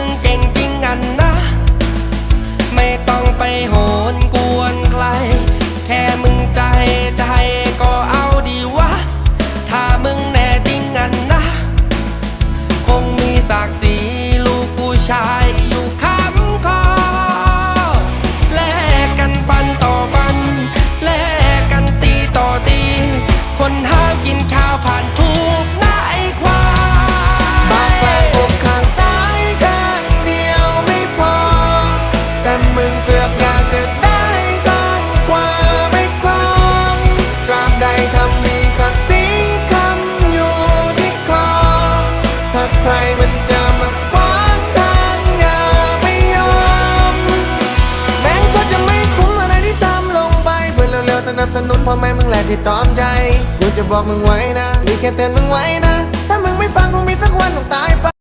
มึงเก่งจริงอันนะ ไม่ต้องไปโหนกวนใคร แค่มึงใจใจก็เอาดีวะ ถ้ามึงแน่จริงอันนะ คงมีศักดิ์ศรีลูกผู้ชายอยู่คำคอ แลกกันฟันต่อฟัน แลกกันตีต่อตี คนหากินข้าวผ่านทุกนา รมันจะมาขวางทางอย่าไปยอมแม่งก็จะไม่คุ้มอะไรที่ทำลงไปเพื่อนเร็วๆสนับสนุนพ่อแม่มึงแหละที่ตอมใจกูจะบอกมึงไว้นะนี่แค่เตือนมึงไว้นะ